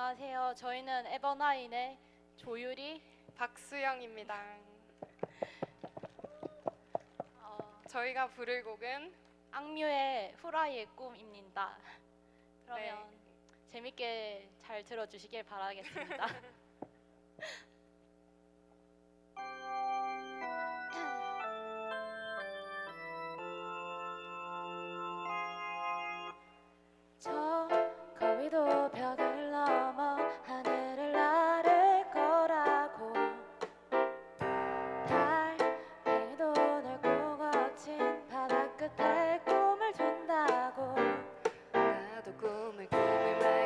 안녕하세요. 저희는 에버나인의 조유리, 박수영입니다. 어, 저희가 부를 곡은 악뮤의 후라이의 꿈입니다. 그러면 네. 재밌게 잘 들어주시길 바라겠습니다. only could be mad.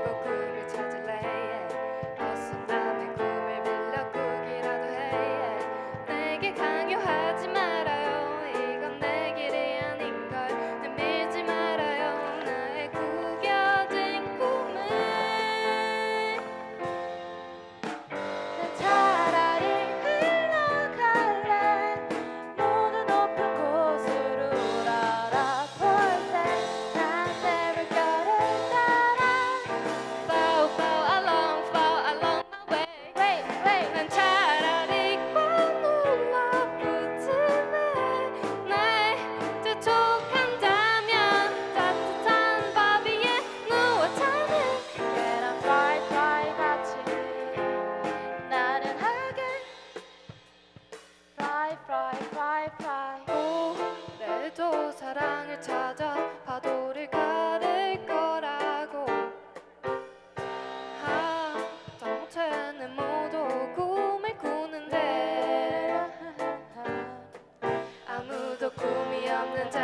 파이파이 오래도 사랑을 찾아 파도를 가를 거라고. 아, 한정체는 모두 꿈을 꾸는데. 아무도 꿈이 없는 자.